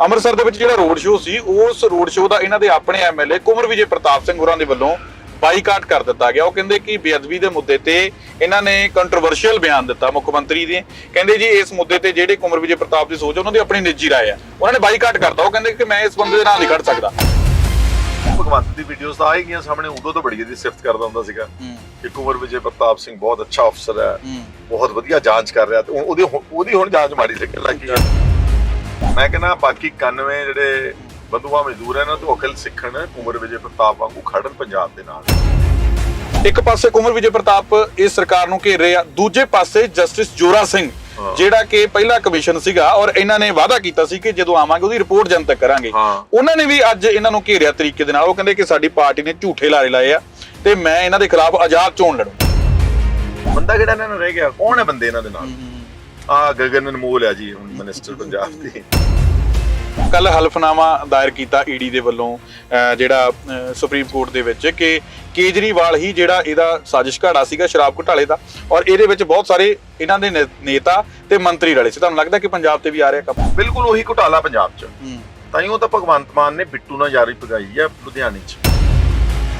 ਅੰਮ੍ਰਿਤਸਰ ਦੇ ਵਿੱਚ ਜਿਹੜਾ ਰੋਡ ਸ਼ੋਅ ਸੀ ਉਸ ਰੋਡ ਸ਼ੋਅ ਦਾ ਇਹਨਾਂ ਦੇ ਆਪਣੇ ਐਮਐਲਏ ਕੁਮਰ ਵਿਜੇ ਪ੍ਰਤਾਪ ਸਿੰਘ ਹੋਰਾਂ ਦੇ ਵੱਲੋਂ ਬਾਈਕਾਟ ਕਰ ਦਿੱਤਾ ਗਿਆ ਉਹ ਕਹਿੰਦੇ ਕਿ ਬੇਅਦਬੀ ਦੇ ਮੁੱਦੇ ਤੇ ਇਹਨਾਂ ਨੇ ਕੰਟਰੋਵਰਸ਼ੀਅਲ ਬਿਆਨ ਦਿੱਤਾ ਮੁੱਖ ਮੰਤਰੀ ਦੇ ਕਹਿੰਦੇ ਜੀ ਇਸ ਮੁੱਦੇ ਤੇ ਜਿਹੜੇ ਕੁਮਰ ਵਿਜੇ ਪ੍ਰਤਾਪ ਦੀ ਸੋਚ ਆ, ਉਹਨਾਂ ਦੀ ਆਪਣੀ ਨਿੱਜੀ رائے ਆ ਉਹਨਾਂ ਨੇ ਬਾਈਕਾਟ ਕਰਤਾ ਉਹ ਕਹਿੰਦੇ ਕਿ ਮੈਂ ਇਸ ਬੰਦੇ ਦੇ ਨਾਲ ਨਹੀਂ ਖੜ ਸਕਦਾ ਭਗਵੰਤ ਦੀ ਵੀਡੀਓਜ਼ ਤਾਂ ਆਈ ਗਈਆਂ ਸਾਹਮਣੇ ਉਦੋਂ ਤੋਂ ਬੜੀ ਇਹਦੀ ਸਿਫਤ ਕਰਦਾ ਹੁੰਦਾ ਸੀਗਾ ਕਿ ਕੁੰਵਰ ਵਿਜੇ ਪ੍ਰਤਾਪ ਸਿੰਘ ਬਹੁਤ ਅੱਛਾ ਅਫਸਰ ਹੈ ਬਹੁਤ ਵਧੀਆ ਜਾਂਚ ਕਰ ਰਿਹਾ ਤੇ ਉਹ- ਉਹਦੀ ਹੁਣ- ਉਹਦੀ ਹੁਣ ਜਾਂਚ ਮਾੜੀ ਲੱਗਣ ਲੱਗੀ ਹੈ ਮੈਂ ਕਹਿੰਦਾ ਬਾਕੀ 91 ਜਿਹੜੇ ਬੰਧੂਆ ਮਜ਼ਦੂਰ ਹੈ ਨਾ ਤੋਂ ਅਕਲ ਸਿੱਖਣ ਕੁੰਵਰ ਵਿਜੇ ਪ੍ਰਤਾਪ ਵਾਂਗੂ ਖੜਨ ਪੰਜਾਬ ਦੇ ਨਾਲ। ਇੱਕ ਪਾਸੇ ਕੁਮਰ ਵਿਜੇ ਪ੍ਰਤਾਪ ਇਸ ਸਰਕਾਰ ਨੂੰ ਘੇਰ ਰਹੇ ਆ ਦੂਜੇ ਪਾਸੇ ਜਸਟਿਸ ਜੋਰਾ ਸਿੰਘ। ਜਿਹੜਾ ਕਿ ਪਹਿਲਾ ਕਮਿਸ਼ਨ ਸੀਗਾ ਔਰ ਇਹਨਾਂ ਨੇ ਵਾਅਦਾ ਕੀਤਾ ਸੀ ਕਿ ਜਦੋਂ ਆਵਾਂਗੇ ਉਹਦੀ ਰਿਪੋਰਟ ਜਨਤਕ ਕਰਾਂਗੇ। ਹਾਂ। ਉਹਨਾਂ ਨੇ ਵੀ ਅੱਜ ਇਹਨਾਂ ਨੂੰ ਘੇਰਿਆ ਤਰੀਕੇ ਦੇ ਨਾਲ। ਉਹ ਕਹਿੰਦੇ ਕਿ ਸਾਡੀ ਪਾਰਟੀ ਨੇ ਝੂਠੇ ਲਾਰੇ ਲਾਏ ਆ ਤੇ ਮੈਂ ਇਹਨਾਂ ਦੇ ਖਿਲਾਫ ਆਜ਼ਾਦ ਚੋਣ ਲੜੂ ਬੰਦਾ ਕਿਹੜਾ ਇਹਨਾਂ ਨੂੰ ਰਹਿ ਗਿਆ? ਕੌਣ ਹੈ ਬੰਦੇ ਇਹਨਾਂ ਦੇ ਨਾਲ? ਆ ਗਗਨ ਅਨਮੋਲ ਹੈ ਜੀ ਹੁਣ ਮਿਨਿਸਟਰ ਪੰਜਾਬ ਦੀ। ਕੱਲ ਹਲਫਨਾਮਾ ਦਾਇਰ ਕੀਤਾ ਈਡੀ ਦੇ ਵੱਲੋਂ ਜਿਹੜਾ ਸੁਪਰੀਮ ਕੋਰਟ ਦੇ ਵਿੱਚ ਕਿ ਕੇਜਰੀਵਾਲ ਹੀ ਜਿਹੜਾ ਇਹਦਾ ਸਾਜ਼ਿਸ਼ ਘਾੜਾ ਸੀਗਾ ਸ਼ਰਾਬ ਘੁਟਾਲੇ ਦਾ ਔਰ ਇਹਦੇ ਵਿੱਚ ਬਹੁਤ ਸਾਰੇ ਇਹਨਾਂ ਦੇ ਨੇਤਾ ਤੇ ਮੰਤਰੀ ਰਲੇ ਸੀ। ਤੁਹਾਨੂੰ ਲੱਗਦਾ ਕਿ ਪੰਜਾਬ ਤੇ ਵੀ ਆ ਰਿਹਾ ਕੰਮ? ਬਿਲਕੁਲ ਉਹੀ ਘੁਟਾਲਾ ਪੰਜਾਬ 'ਚ। ਤਾਂ ਹੀ। ਉਹ ਤਾਂ ਭਗਵੰਤ ਮਾਨ ਨੇ ਬਿੱਟੂ ਨਾਲ ਯਾਰੀ ਪਗਾਈ ਹੈ ਲੁਧਿਆਣੇ 'ਚ।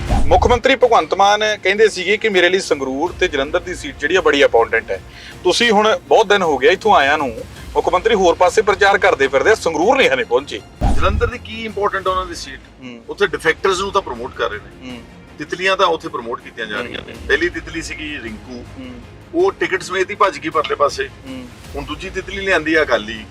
ਮੁੱਖ ਮੰਤਰੀ ਭਗਵੰਤ ਮਾਨ ਕਹਿੰਦੇ ਸੀਗੇ ਕਿ ਮੇਰੇ ਲਈ ਸੰਗਰੂਰ ਤੇ ਜਲੰਧਰ ਦੀ ਸੀਟ ਜਿਹੜੀ ਆ ਬੜੀ ਇੰਪੋਰਟੈਂਟ ਹੈ। ਤੁਸੀਂ ਹੁਣ ਬਹੁਤ ਦਿਨ ਹੋ ਗਿਆ ਇੱਥੋਂ ਆਇਆਂ ਨੂੰ। ਮੁੱਖ ਮੰਤਰੀ ਹੋਰ ਪਾਸੇ ਪ੍ਰਚਾਰ ਕਰਦੇ ਫਿਰਦੇ ਆ, ਸੰਗਰੂਰ ਨਹੀਂ ਹਲੇ ਪਹੁੰਚੇ। ਜਲੰਧਰ ਦੀ ਕੀ ਇੰਪੋਰਟੈਂਟ ਉਹਨਾਂ ਦੀ ਸੀਟ? ਉੱਥੇ ਡਿਫੈਕਟਰਸ ਨੂੰ ਤਾਂ ਪ੍ਰਮੋਟ ਕਰ ਰਹੇ ਨੇ। ਤਿਤਲੀਆਂ ਤਾਂ ਉੱਥੇ ਪ੍ਰਮੋਟ ਕੀਤੀਆਂ ਜਾ ਰਹੀਆਂ ਨੇ। ਪਹਿਲੀ ਤਿਤਲੀ ਸੀਗੀ ਰਿੰਕੂ। ਉਹ ਟਿਕਟ ਸਮੇਤ ਹੀ ਭੱਜ ਗਈ ਪਰਲੇ ਪਾਸੇ। ਹੁਣ ਦੂਜੀ ਤਿਤਲੀ ਲਿਆਂਦੀ ਆ ਅਕਾਲੀ।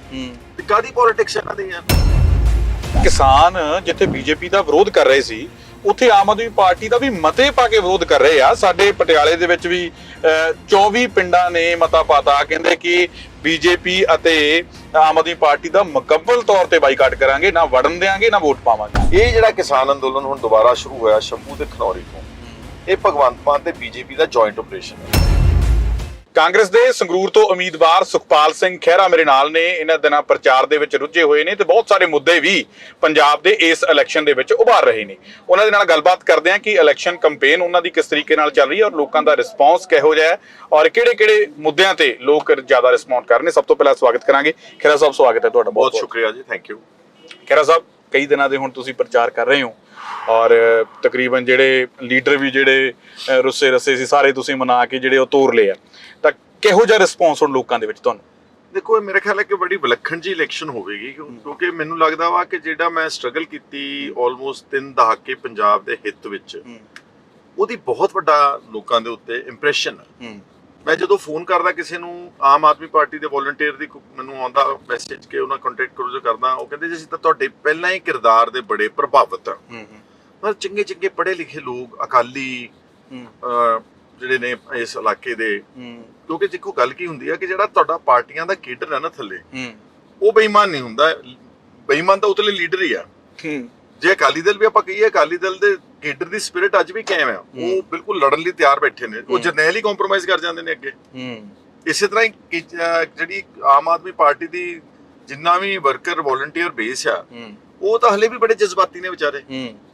ਤੇ ਕਾਦੀ ਪੋਲਿਟਿਕਸ ਇਹਨਾਂ ਦੀ ਯਾਰ? ਕਿਸਾਨ ਜਿੱਥੇ ਬੀਜੇਪੀ ਦਾ ਵਿਰੋਧ ਕਰ ਰਹੇ ਸੀ ਉੱਥੇ ਆਮ ਆਦਮੀ ਪਾਰਟੀ ਦਾ ਵੀ ਮਤੇ ਪਾ ਕੇ ਵਿਰੋਧ ਕਰ ਰਹੇ ਆ। ਸਾਡੇ ਪਟਿਆਲੇ ਦੇ ਵਿੱਚ ਵੀ ਅਹ, 24 ਪਿੰਡਾਂ ਨੇ ਮਤਾ ਪਾਤਾ। ਕਹਿੰਦੇ ਕਿ ਬੀਜੇਪੀ ਅਤੇ ਆਮ ਆਦਮੀ ਪਾਰਟੀ ਦਾ ਮੁਕੰਮਲ ਤੌਰ ਤੇ ਬਾਈਕਾਟ ਕਰਾਂਗੇ। ਨਾ ਵੜਨ ਦੇਾਂਗੇ ਨਾ ਵੋਟ ਪਾਵਾਂਗੇ। ਇਹ ਜਿਹੜਾ ਕਿਸਾਨ ਅੰਦੋਲਨ ਹੁਣ ਦੁਬਾਰਾ ਸ਼ੁਰੂ ਹੋਇਆ ਸ਼ੰਭੂ ਤੇ ਖਨੌਰੀ ਤੋਂ ਇਹ ਭਗਵੰਤ ਮਾਨ ਤੇ ਬੀਜੇਪੀ ਦਾ ਜੁਆਇੰਟ ਆਪਰੇਸ਼ਨ ਹੈ। ਕਾਂਗਰਸ ਦੇ ਸੰਗਰੂਰ ਤੋਂ ਉਮੀਦਵਾਰ ਸੁਖਪਾਲ ਸਿੰਘ ਖਹਿਰਾ ਮੇਰੇ ਨਾਲ ਨੇ। ਇਹਨਾਂ ਦਿਨਾਂ ਪ੍ਰਚਾਰ ਦੇ ਵਿੱਚ ਰੁੱਝੇ ਹੋਏ ਨੇ ਤੇ ਬਹੁਤ ਸਾਰੇ ਮੁੱਦੇ ਵੀ ਪੰਜਾਬ ਦੇ ਇਸ ਇਲੈਕਸ਼ਨ ਦੇ ਵਿੱਚ ਉਭਾਰ ਰਹੇ ਨੇ। ਉਹਨਾਂ ਦੇ ਨਾਲ ਗੱਲਬਾਤ ਕਰਦੇ ਹਾਂ ਕਿ ਇਲੈਕਸ਼ਨ ਕੈਂਪੇਨ ਉਹਨਾਂ ਦੀ ਕਿਸ ਤਰੀਕੇ ਨਾਲ ਚੱਲ ਰਹੀ ਹੈ ਔਰ ਲੋਕਾਂ ਦਾ ਰਿਸਪੌਂਸ ਕਿਹੋ ਜਿਹਾ ਹੈ ਔਰ ਕਿਹੜੇ-ਕਿਹੜੇ ਮੁੱਦਿਆਂ ਤੇ ਲੋਕ ਜ਼ਿਆਦਾ ਰਿਸਪੌਂਡ ਕਰ ਰਹੇ ਨੇ। ਸਭ ਤੋਂ ਪਹਿਲਾਂ ਸਵਾਗਤ ਕਰਾਂਗੇ। ਖਹਿਰਾ ਸਾਹਿਬ ਸਵਾਗਤ ਹੈ ਤੁਹਾਡਾ ਬਹੁਤ ਬਹੁਤ ਸ਼ੁਕਰੀਆ ਜੀ ਥੈਂਕ ਯੂ ਖਹਿਰਾ ਸਾਹਿਬ ਕਈ ਦਿਨਾਂ ਦੇ ਹੁਣ ਤੁਸੀਂ ਪ੍ਰਚਾਰ ਕਰ ਰਹੇ ਹੋ। ਔਰ ਤਕਰੀਬਨ ਜਿਹੜੇ ਲੀਡਰ ਵੀ ਜਿਹੜੇ ਰੁੱਸੇ ਰਸੇ ਸੀ ਸਾਰੇ ਤੁਸੀਂ ਮਨਾ ਕੇ ਜਿਹੜੇ ਉਹ ਤੋਰ ਲਏ ਆ। ਤਾਂ ਕਿਹੋ ਜਿਹਾ ਰਿਸਪੌਂਸ ਹੁਣ ਲੋਕਾਂ ਦੇ ਵਿੱਚ ਤੁਹਾਨੂੰ? ਦੇਖੋ ਇਹ ਮੇਰੇ ਖਿਆਲ ਹੈ ਕਿ ਬੜੀ ਵਿਲੱਖਣ ਜੀ ਇਲੈਕਸ਼ਨ ਹੋਵੇਗੀ ਕਿਉਂ- ਕਿਉਂਕਿ ਮੈਨੂੰ ਲੱਗਦਾ ਵਾ ਕਿ ਜਿਹੜਾ ਮੈਂ ਸਟਰਗਲ ਕੀਤੀ ਆਲਮੋਸਟ 3 ਦਹਾਕੇ ਪੰਜਾਬ ਦੇ ਹਿੱਤ ਵਿੱਚ ਉਹਦੀ ਬਹੁਤ ਵੱਡਾ ਲੋਕਾਂ ਦੇ ਉੱਤੇ ਇੰਪ੍ਰੈਸ਼ਨ ਹੈ। ਮੈਂ ਜਦੋਂ ਫੋਨ ਕਰਦਾ ਕਿਸੇ ਨੂੰ ਆਮ ਆਦਮੀ ਪਾਰਟੀ ਦੇ ਵੋਲੰਟੀਅਰ ਦੀ ਮੈਨੂੰ ਆਉਂਦਾ ਮੈਸੇਜ ਕਿ ਉਹਨਾਂ ਕੰਟੈਕਟ ਕਰੋ ਜੋ ਕਰਦਾ ਉਹ ਕਹਿੰਦੇ ਜੀ ਅਸੀਂ ਤਾਂ ਤੁਹਾਡੇ ਪਹਿਲਾਂ ਹੀ ਕਿਰਦਾਰ ਦੇ ਬੜੇ ਪ੍ਰਭਾਵਿਤ ਹਾਂ ਪਰ ਚੰਗੇ ਚੰਗੇ ਪੜ੍ਹੇ ਲਿਖੇ ਲੋਕ ਅਕਾਲੀ ਜਿਹੜੇ ਨੇ ਇਸ ਇਲਾਕੇ ਦੇ ਕਿਉਂਕਿ ਦੇਖੋ ਗੱਲ ਕੀ ਹੁੰਦੀ ਹੈ ਕਿ ਜਿਹੜਾ ਤੁਹਾਡਾ ਪਾਰਟੀਆਂ ਦਾ ਕੇਡਰ ਹੈ ਨਾ ਥੱਲੇ ਉਹ ਬੇਈਮਾਨ ਨਹੀਂ ਹੁੰਦਾ। ਬੇਈਮਾਨ ਤਾਂ ਉਤਲੇ ਲੀਡਰ ਹੀ ਆ। ਜੇ ਅਕਾਲੀ ਦਲ ਵੀ ਆਪਾਂ ਕਹੀਏ ਅਕਾਲੀ ਦਲ ਦੇ ਕੇਡਰ ਦੀ ਸਪਿਰਿਟ ਅੱਜ ਵੀ ਕਾਇਮ ਹੈ। ਉਹ ਬਿਲਕੁਲ ਲੜਨ ਲਈ ਤਿਆਰ ਬੈਠੇ ਨੇ। ਉਹ। ਜਰਨੈਲ ਹੀ ਕੰਪਰੋਮਾਈਜ਼ ਕਰ ਜਾਂਦੇ ਨੇ ਅੱਗੇ। ਇਸੇ ਤਰ੍ਹਾਂ ਹੀ ਜਿਹੜੀ ਆਮ ਆਦਮੀ ਪਾਰਟੀ ਦੀ ਜਿੰਨਾ ਵੀ ਵਰਕਰ ਵੋਲੰਟੀਅਰ ਬੇਸ ਆ ਉਹ ਤਾਂ ਹਲੇ ਵੀ ਬੜੇ ਜਜ਼ਬਾਤੀ ਨੇ ਵਿਚਾਰੇ।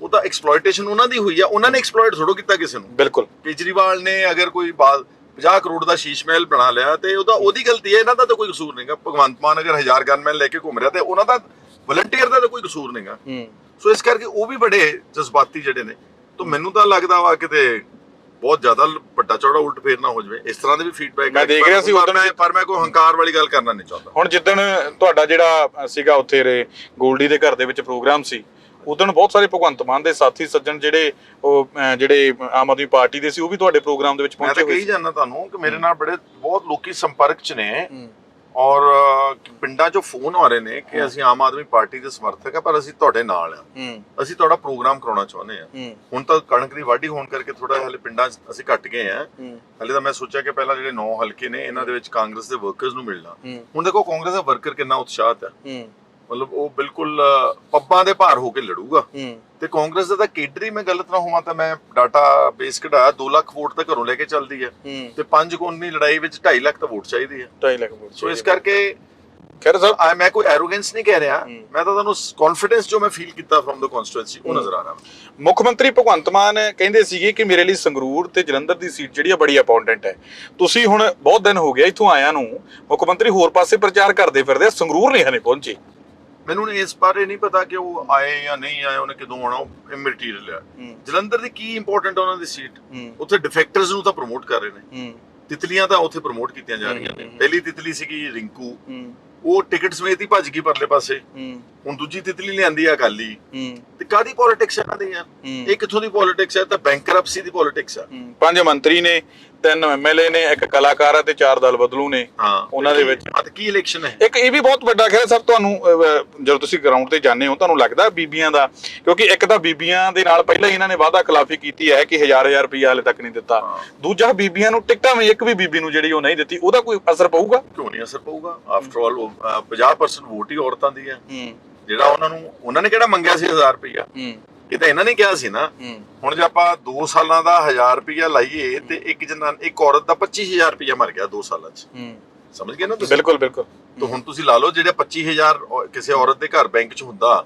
ਉਹ ਤਾਂ ਐਕਸਪਲੋਇਟੇਸ਼ਨ ਉਹਨਾਂ ਦੀ ਹੋਈ ਆ। ਉਹਨਾਂ ਨੇ ਐਕਸਪਲੋਇਟ ਥੋੜੋ ਕੀਤਾ ਕਿਸੇ ਨੂੰ। ਬਿਲਕੁਲ। ਕੇਜਰੀਵਾਲ ਨੇ ਅਗਰ ਕੋਈ ਬਾਤ 50 ਕਰੋੜ ਦਾ ਸ਼ੀਸ਼ ਮਹਿਲ ਬਣਾ ਲਿਆ ਤੇ ਉਹਦਾ ਉਹਦੀ ਗਲਤੀ ਹੈ। ਇਹਨਾਂ ਦਾ ਤਾਂ ਕੋਈ ਕਸੂਰ ਨਹੀਂਗਾ। ਭਗਵੰਤ ਮਾਨ ਅਗਰ ਹਜ਼ਾਰ ਗਨਮੈਨ ਲੈ ਕੇ ਘੁੰਮ ਰਿਹਾ ਤੇ ਉਹਨਾਂ ਦਾ ਵਲੰਟੀਅਰ ਦਾ ਤਾਂ ਕੋਈ ਕਸੂਰ ਨਹੀਂਗਾ। ਸੋ ਇਸ ਕਰਕੇ ਉਹ ਵੀ ਬੜੇ ਜਜ਼ਬਾਤੀ ਜਿਹੜੇ ਨੇ। ਤਾਂ ਮੈਨੂੰ ਤਾਂ ਲੱਗਦਾ ਵਾ ਕਿਤੇ ਬਹੁਤ ਜ਼ਿਆਦਾ ਵੱਡਾ ਚੌੜਾ ਉਲਟ ਫੇਰ ਨਾ ਹੋ ਜਾਵੇ। ਇਸ ਤਰ੍ਹਾਂ ਦੇ ਵੀ ਫੀਡਬੈਕ ਮੈਂ ਦੇਖ ਰਿਹਾ ਸੀ ਉਦੋਂ ਮੈਂ ਪਰ ਮੈਂ ਕੋਈ ਹੰਕਾਰ ਵਾਲੀ ਗੱਲ ਕਰਨਾ ਨਹੀਂ ਚਾਹੁੰਦਾ। ਹੁਣ ਜਿੱਦਣ ਤੁਹਾਡਾ ਜਿਹੜਾ ਸੀਗਾ ਉੱਥੇ ਰੇ ਗੋਲਡੀ ਦੇ ਘਰ ਦੇ ਵਿੱਚ ਪ੍ਰੋਗਰਾਮ ਸੀ ਉਦੋਂ ਬਹੁਤ ਸਾਰੇ ਭਗਵੰਤ ਮਾਨ ਦੇ ਸਾਥੀ ਸੱਜਣ ਜਿਹੜੇ ਉਹ ਜਿਹੜੇ ਆਮ ਆਦਮੀ ਪਾਰਟੀ ਦੇ ਸੀ ਉਹ ਵੀ ਤੁਹਾਡੇ ਪ੍ਰੋਗਰਾਮ ਦੇ ਵਿੱਚ ਮੈਂ ਪਹੁੰਚੇ ਤਾਂ ਹੋਏ ਕਹੀ ਸੀ। ਜਾਂਦਾ ਤੁਹਾਨੂੰ ਕਿ ਮੇਰੇ ਨਾਲ ਬੜੇ ਬਹੁਤ ਲੋਕੀ ਸੰਪਰਕ 'ਚ ਨੇ। ਔਰ ਪਿੰਡਾਂ 'ਚੋਂ ਫੋਨ ਆ ਰਹੇ ਨੇ ਕਿ ਅਸੀਂ ਆਮ ਆਦਮੀ ਪਾਰਟੀ ਦੇ ਸਮਰਥਕ ਆ ਪਰ ਅਸੀਂ ਤੁਹਾਡੇ ਨਾਲ ਆ। ਅਸੀਂ ਤੁਹਾਡਾ ਪ੍ਰੋਗਰਾਮ ਕਰਾਉਣਾ ਚਾਹੁੰਦੇ ਆ। ਹੁਣ ਤਾਂ ਕਣਕ ਦੀ ਵਾਢੀ ਹੋਣ ਕਰਕੇ ਥੋੜਾ ਹਲੇ ਪਿੰਡਾਂ 'ਚ ਅਸੀਂ ਘਟ ਗਏ ਆ। ਹਲੇ ਤਾਂ ਮੈਂ ਸੋਚਿਆ ਕਿ ਪਹਿਲਾਂ ਜਿਹੜੇ 9 ਹਲਕੇ ਨੇ ਇਹਨਾਂ ਦੇ ਵਿੱਚ ਕਾਂਗਰਸ ਦੇ ਵਰਕਰਸ ਨੂੰ ਮਿਲਣਾ। ਹੁਣ ਦੇਖੋ ਕਾਂਗਰਸ ਦਾ ਵਰਕਰ ਕਿੰਨਾ ਉਤਸ਼ਾਹਤ ਹੂੰ, ਮਤਲਬ ਉਹ ਬਿਲਕੁਲ ਪੱਬਾਂ ਦੇ ਭਾਰ ਹੋ ਕੇ ਲੜੂਗਾ। ਤੇ ਕਾਂਗਰਸ ਦਾ ਤਾਂ ਕੇਡਰ ਹੀ ਮੈਂ ਗਲਤ ਨਾ ਹੋਵਾਂ ਤਾਂ ਮੈਂ ਡਾਟਾ ਬੇਸ ਕਢਾਇਆ 2 ਲੱਖ ਵੋਟ ਤਾਂ ਘਰੋਂ ਲੈ ਕੇ ਚੱਲਦੀ ਹੈ। ਤੇ ਪੰਜ ਕੋਨੀ ਲੜਾਈ ਵਿੱਚ 2.5 ਲੱਖ ਤਾਂ ਵੋਟ ਚਾਹੀਦੀ ਹੈ ਢਾਈ ਲੱਖ ਵੋਟ ਸੋ ਇਸ ਕਰਕੇ ਖੈਰ ਸਾਹਿਬ ਆ ਮੈਂ ਕੋਈ ਐਰੋਗੈਂਸ ਨਹੀਂ ਕਹਿ ਰਿਹਾ। ਮੈਂ ਤਾਂ ਤੁਹਾਨੂੰ ਕੌਨਫੀਡੈਂਸ ਜੋ ਮੈਂ ਫੀਲ ਕੀਤਾ ਫਰਮ ਦ ਕਨਸਟੀਟੂਐਂਸੀ ਉਹ। ਨਜ਼ਰ ਆ ਰਿਹਾ ਮੁੱਖ ਮੰਤਰੀ ਭਗਵੰਤ ਮਾਨ ਕਹਿੰਦੇ ਸੀਗੇ ਕਿ ਮੇਰੇ ਲਈ ਸੰਗਰੂਰ ਤੇ ਜਲੰਧਰ ਦੀ ਸੀਟ ਜਿਹੜੀ ਆ ਬੜੀ ਇੰਪੋਰਟੈਂਟ ਹੈ। ਤੁਸੀਂ ਹੁਣ ਬਹੁਤ ਦਿਨ ਹੋ ਗਿਆ ਇੱਥੋਂ ਆਇਆਂ ਨੂੰ ਮੁੱਖ ਮੰਤਰੀ ਹੋਰ ਪਾਸੇ ਪ੍ਰਚਾਰ ਕਰਦੇ ਫਿਰਦੇ ਸੰਗਰੂਰ ਨਹੀਂ ਹਲੇ ਪਹੁੰਚੇ। ਮੈਨੂੰ ਇਸ ਬਾਰੇ ਨਹੀਂ ਪਤਾ ਕਿ ਉਹ ਆਏ ਜਾਂ ਨਹੀਂ ਆਏ ਉਹਨੇ ਕਦੋਂ ਆਉਣਾ ਉਹ ਇਮਟੀਰੀਅਲ ਆ ਹੂੰ। ਜਲੰਧਰ ਦੀ ਕੀ ਇੰਪੋਰਟੈਂਟ ਉਹਨਾਂ ਦੀ ਸੀਟ ਉੱਥੇ ਡਿਫੈਕਟਰਸ ਨੂੰ ਤਾਂ ਪ੍ਰਮੋਟ ਕਰ ਰਹੇ ਨੇ। ਤਿਤਲੀਆਂ ਤਾਂ ਉੱਥੇ ਪ੍ਰਮੋਟ ਕੀਤੀਆਂ ਜਾ ਰਹੀਆਂ ਨੇ। ਪਹਿਲੀ ਤਿਤਲੀ ਸੀਗੀ ਰਿੰਕੂ। ਉਹ ਟਿਕਟ ਸਮੇਤ ਹੀ ਭੱਜ ਗਈ ਪਰਲੇ ਪਾਸੇ। ਹੁਣ ਦੂਜੀ ਤਿਤਲੀ ਲਿਆਂਦੀ ਆ ਅਕਾਲੀ। ਤੇ ਕਾਦੀ ਪੋਲਿਟਿਕਸ ਇਹਨਾਂ ਦੀ ਆ ਹੂੰ। ਇਹ ਕਿੱਥੋਂ ਦੀ ਪੋਲਿਟਿਕਸ ਹੈ ਤਾਂ ਬੈਂਕਰਪਸੀ ਦੀ ਪੋਲਿਟਿਕਸ ਆ। ਪੰਜ ਮੰਤਰੀ ਨੇ। ਤਿੰਨ ਐਮਐਲਏ ਨੇ ਇੱਕ ਕਲਾਕਾਰ ਆ ਤੇ ਚਾਰ ਦਲ ਬਦਲੂ ਨੇ ਹਾਂ। ਉਹਨਾਂ ਦੇ ਵਿੱਚ- ਹਾਂ ਤੇ ਕੀ ਇਲੈਕਸ਼ਨ ਹੈ? ਇੱਕ ਇਹ ਵੀ ਬਹੁਤ ਵੱਡਾ ਖੇਡ ਸਭ ਤੁਹਾਨੂੰ ਜਦੋਂ ਤੁਸੀਂ ਗਰਾਊਂਡ ਤੇ ਜਾਂਦੇ ਹੋ ਤੁਹਾਨੂੰ ਲੱਗਦਾ ਬੀਬੀਆਂ ਦਾ? ਕਿਉਂਕਿ ਇੱਕ ਤਾਂ ਬੀਬੀਆਂ ਦੇ ਨਾਲ ਪਹਿਲਾਂ ਹੀ ਇਹਨਾਂ ਨੇ ਵਾਅਦਾ ਖਿਲਾਫੀ ਕੀਤੀ ਹੈ ਕਿ ਹਜ਼ਾਰ ਹਜ਼ਾਰ ਰੁਪਈਆ ਹਲੇ ਤੱਕ ਨਹੀਂ ਦਿੱਤਾ। ਹਾਂ। ਦੂਜਾ ਬੀਬੀਆਂ ਨੂੰ ਟਿਕਟਾਂ ਵੀ ਇੱਕ ਵੀ ਬੀਬੀ ਨੂੰ ਜਿਹੜੀ ਉਹ ਨਹੀਂ ਦਿੱਤੀ ਉਹਦਾ ਕੋਈ ਅਸਰ ਪਊਗਾ? ਕਿਉਂ ਨਹੀਂ ਅਸਰ ਪਊਗਾ? ਆਫਟਰ ਆਲ 50% ਵੋਟ ਹੀ ਔਰਤਾਂ ਦੀ ਹੈ। ਹੂੰ। ਜਿਹੜਾ ਉਹਨਾਂ ਨੂੰ ਉਹਨਾਂ ਨੇ ਕਿਹੜਾ ਮੰਗਿਆ ਸੀ 1000 ਰੁਪਇਆ ਹੂੰ। ਇਹ ਤਾਂ ਇਹਨਾਂ ਨੇ ਕਿਹਾ ਸੀ ਨਾ। ਹੁਣ ਜੇ ਆਪਾਂ 2 ਸਾਲਾਂ ਦਾ 1000 ਰੁਪਇਆ ਲਾਈਏ ਤੇ ਇੱਕ ਜਨਾਨ ਇੱਕ ਔਰਤ ਦਾ 25000 ਰੁਪਇਆ ਮਰ ਗਿਆ 2 ਸਾਲਾਂ 'ਚ। ਸਮਝ ਗਏ ਨਾ ਤੁਸੀਂ? ਬਿਲਕੁਲ ਬਿਲਕੁਲ। ਤਾਂ ਹੁਣ ਤੁਸੀਂ ਲਾ ਲਓ ਜਿਹੜੇ 25000 ਔ- ਕਿਸੇ ਔਰਤ ਦੇ ਘਰ ਬੈਂਕ 'ਚ ਹੁੰਦਾ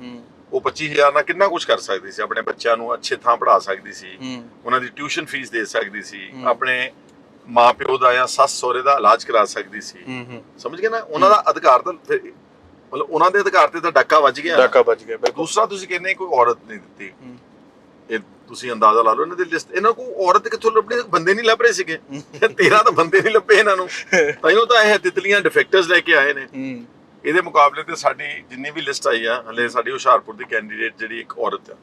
ਉਹ 25000 ਨਾਲ ਕਿੰਨਾ ਕੁਝ ਕਰ ਸਕਦੀ ਸੀ? ਆਪਣੇ ਬੱਚਿਆਂ ਨੂੰ ਅੱਛੇ ਥਾਂ ਪੜ੍ਹਾ ਸਕਦੀ ਸੀ। ਉਹਨਾਂ ਦੀ ਟਿਊਸ਼ਨ ਫੀਸ ਦੇ ਸਕਦੀ ਸੀ। ਆਪਣੇ ਮਾਪਿਓ ਦਾ ਜਾਂ ਸੱਸ ਸਹੁਰੇ ਦਾ ਇਲਾਜ ਕਰਾ ਸਕਦੀ ਸੀ। ਸਮਝ ਗਏ ਨਾ? ਉਹਨਾਂ ਦਾ ਅਧਿਕਾਰ ਤਾਂ ਮਤਲਬ ਉਹਨਾਂ ਦੇ ਅਧਿਕਾਰ ਤੇ ਤਾਂ ਡਾਕਾ ਵੱਜ ਗਿਆ। ਡਾਕਾ ਬਚ ਗਿਆ ਬਿਲਕੁਲ। ਦੂਸਰਾ ਤੁਸੀਂ ਕਹਿੰਦੇ ਕੋਈ ਔਰਤ ਨਹੀਂ ਦਿੱਤੀ। ਇਹ ਤੁਸੀਂ ਅੰਦਾਜ਼ਾ ਲਾ ਲਓ ਇਹਨਾਂ ਦੀ ਲਿਸਟ। ਇਹਨਾਂ ਕੋਲ ਔਰਤ ਕਿੱਥੋਂ ਲੱਭਣੀ ਬੰਦੇ ਨਹੀਂ ਲੱਭ ਰਹੇ ਸੀਗੇ। ਤੇਰਾ ਤਾਂ ਬੰਦੇ ਨਹੀਂ ਲੱਭੇ ਇਹਨਾਂ ਨੂੰ। ਤਾਂ ਇਹਨੂੰ ਤਾਂ ਇਹ ਤਿਤਲੀਆਂ ਡਿਫੈਕਟਰਸ ਲੈ ਕੇ ਆਏ ਨੇ। ਇਹਦੇ ਮੁਕਾਬਲੇ ਤੇ ਸਾਡੀ ਜਿੰਨੀ ਵੀ ਲਿਸਟ ਆਈ ਆ ਹਲੇ ਸਾਡੀ ਹੁਸ਼ਿਆਰਪੁਰ ਦੀ ਕੈਂਡੀਡੇਟ ਜਿਹੜੀ ਇੱਕ ਔਰਤ ਆ।